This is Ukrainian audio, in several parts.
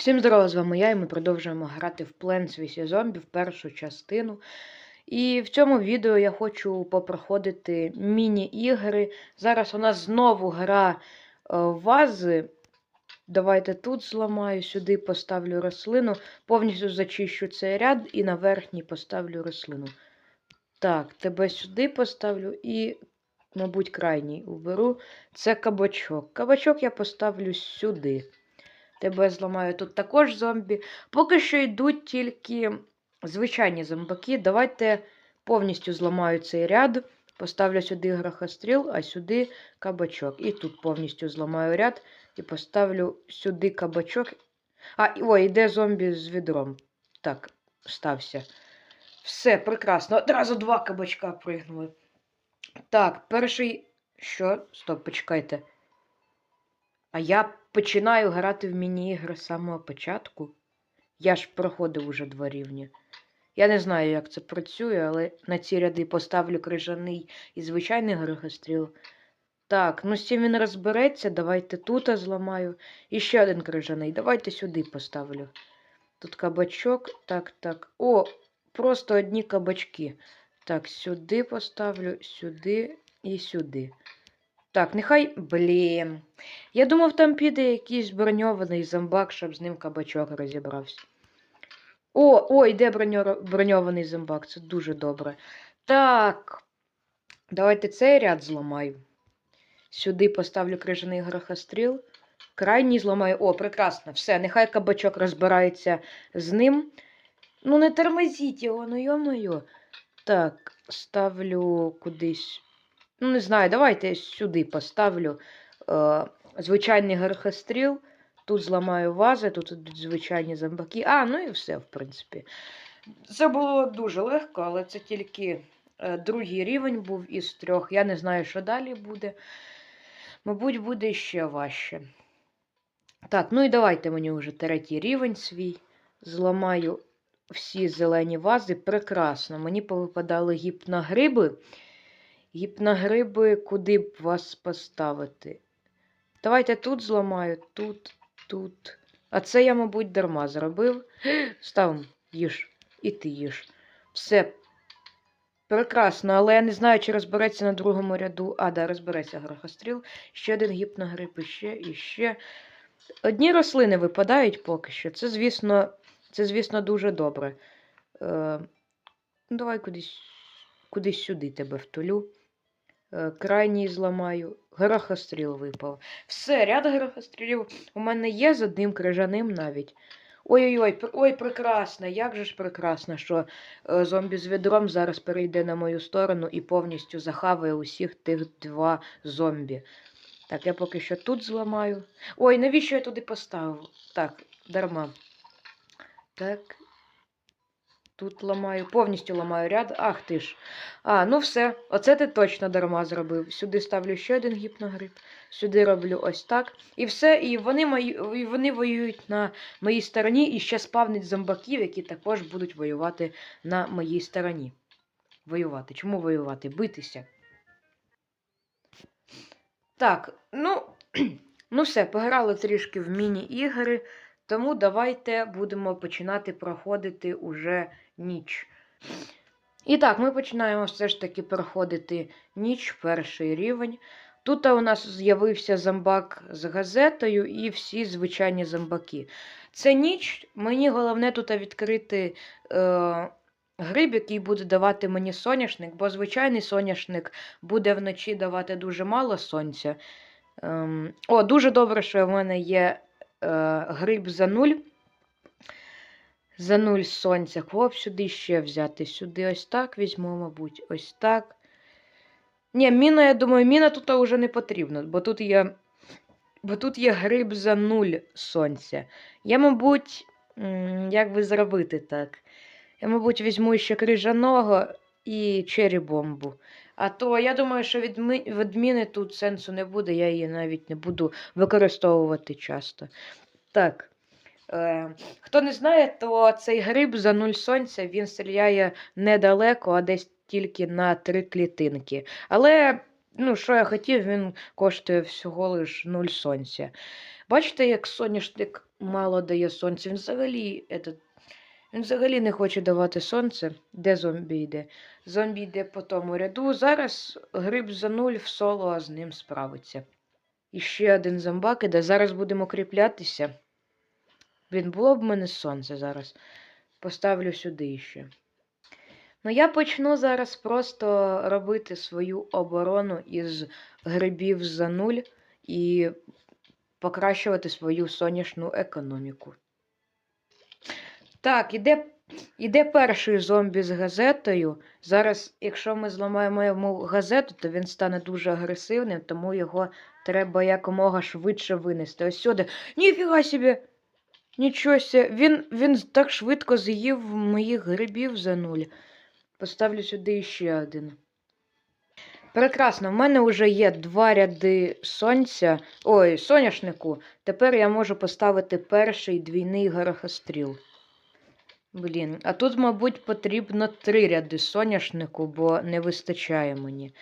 Всім здорово, з вами я, і ми продовжуємо грати в Plants. Zombie в першу частину. І в цьому відео я хочу попроходити міні-ігри. Зараз у нас знову гра е, вази. Давайте тут зламаю, сюди поставлю рослину, повністю зачищу цей ряд і на верхній поставлю рослину. Так, тебе сюди поставлю і, мабуть, крайній уберу. Це кабачок. Кабачок я поставлю сюди. Тебе зламаю тут також зомбі. Поки що йдуть тільки звичайні зомбаки. Давайте повністю зламаю цей ряд. Поставлю сюди грохостріл, а сюди кабачок. І тут повністю зламаю ряд і поставлю сюди кабачок. А, ой, йде зомбі з відром. Так, стався. Все, прекрасно. Одразу два кабачка пригнули. Так, перший. Що? Стоп, почекайте. А я починаю грати в міні-ігри з самого початку. Я ж проходив уже два рівні. Я не знаю, як це працює, але на ці ряди поставлю крижаний і звичайний грохостріл. Так, ну з цим він розбереться. Давайте тут зламаю. І ще один крижаний. Давайте сюди поставлю. Тут кабачок. Так, так. О, просто одні кабачки. Так, сюди поставлю, сюди і сюди. Так, нехай. Блін. Я думав, там піде якийсь броньований зомбак, щоб з ним кабачок розібрався. О, о, йде броньований зомбак, це дуже добре. Так. Давайте цей ряд зламаю. Сюди поставлю крижаний грохостріл. Крайній зламаю. О, прекрасно. Все, нехай кабачок розбирається з ним. Ну, не тормозіть його, ну йо-моє. Так, ставлю кудись. Ну, не знаю, давайте сюди поставлю е, звичайний герхостріл. Тут зламаю вази, тут звичайні зомбаки. А, ну і все, в принципі. Це було дуже легко, але це тільки е, другий рівень був із трьох. Я не знаю, що далі буде. Мабуть, буде ще важче. Так, ну і давайте мені вже третій рівень свій. Зламаю всі зелені вази. Прекрасно. Мені повипадали гіпногриби. Гіпногриби, куди б вас поставити? Давайте тут зламаю, тут, тут. А це я, мабуть, дарма зробив. Ставимо, їж. І ти їж. Все. Прекрасно, але я не знаю, чи розбереться на другому ряду. А, да, розбереться грохостріл. Ще один гіпногриб, і ще, і ще. Одні рослини випадають поки що. Це, звісно, це, звісно, дуже добре. Е, ну, давай кудись, кудись сюди тебе втулю. Е, крайній зламаю. Грохостріл випав. Все, ряд грохострілів у мене є з одним крижаним навіть. Ой-ой-ой, ой, прекрасно, як же ж прекрасно, що е, зомбі з відром зараз перейде на мою сторону і повністю захаває усіх тих два зомбі. Так, я поки що тут зламаю. Ой, навіщо я туди поставив? Так, дарма. Так. Тут ламаю, повністю ламаю ряд. Ах ти ж. А, ну все. Оце ти точно дарма зробив. Сюди ставлю ще один гіпногриб. Сюди роблю ось так. І все. І вони мої, і вони воюють на моїй стороні. І ще спавнить зомбаків, які також будуть воювати на моїй стороні. Воювати. Чому воювати? Битися. Так, ну, ну все, пограли трішки в міні-ігри. Тому давайте будемо починати проходити уже ніч. І так, ми починаємо все ж таки проходити ніч, перший рівень. Тут у нас з'явився зомбак з газетою і всі звичайні зомбаки. Це ніч, мені головне тут відкрити е, гриб, який буде давати мені соняшник, бо звичайний соняшник буде вночі давати дуже мало сонця. Ем, о, дуже добре, що в мене є е, гриб за нуль. За нуль сонця. Б сюди ще взяти? Сюди ось так візьму, мабуть, ось так. Ні, міна, я думаю, міна тут вже не потрібна, бо тут є. Бо тут є гриб за нуль сонця. Я, мабуть, як би зробити так? Я, мабуть, візьму ще крижаного і черрі-бомбу. А то я думаю, що від, ми... від міни тут сенсу не буде, я її навіть не буду використовувати часто. Так. Е, хто не знає, то цей гриб за нуль сонця він стріляє недалеко, а десь тільки на три клітинки. Але ну, що я хотів, він коштує всього лиш 0 сонця. Бачите, як соняшник мало дає сонця. Він взагалі, этот, він взагалі не хоче давати сонце. Де зомбі йде? Зомбі йде по тому ряду. Зараз гриб за нуль в соло, а з ним справиться. І ще один зомбак іде. Зараз будемо кріплятися. Блін, було б в мене сонце зараз. Поставлю сюди ще. Ну, я почну зараз просто робити свою оборону із грибів за нуль і покращувати свою сонячну економіку. Так, іде, іде перший зомбі з газетою. Зараз, якщо ми зламаємо йому газету, то він стане дуже агресивним, тому його треба якомога швидше винести. Ось сюди. Ніфіга собі! Нічого себе. Він, він так швидко з'їв моїх грибів за нуль. Поставлю сюди ще один. Прекрасно, в мене вже є два ряди сонця. Ой, соняшнику. Тепер я можу поставити перший двійний горохостріл. Блін, а тут, мабуть, потрібно три ряди соняшнику, бо не вистачає мені.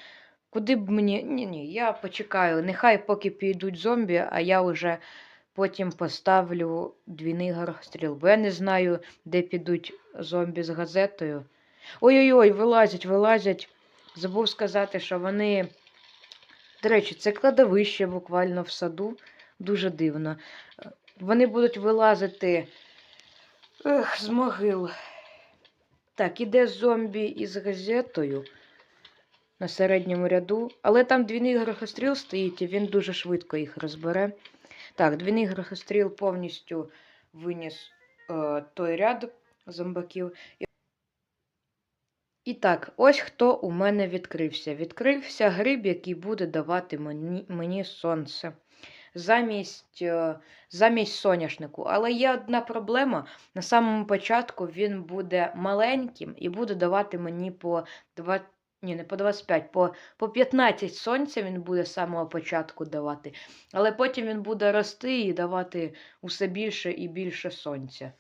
Куди б мені. Ні, ні, я почекаю. Нехай поки підуть зомбі, а я вже потім поставлю двійний горохостріл. Бо я не знаю, де підуть зомбі з газетою. Ой-ой-ой, вилазять, вилазять. Забув сказати, що вони. До речі, це кладовище буквально в саду. Дуже дивно. Вони будуть вилазити ех, з могил. Так, іде зомбі із газетою на середньому ряду. Але там двійний грохостріл стоїть, і він дуже швидко їх розбере. Так, двійний грохостріл повністю виніс е, той ряд зомбаків. І так, ось хто у мене відкрився. Відкрився гриб, який буде давати мені, мені сонце. Замість, е, замість соняшнику. Але є одна проблема. На самому початку він буде маленьким і буде давати мені по 20. ні, не по 25, по, по 15 сонця він буде з самого початку давати. Але потім він буде рости і давати усе більше і більше сонця.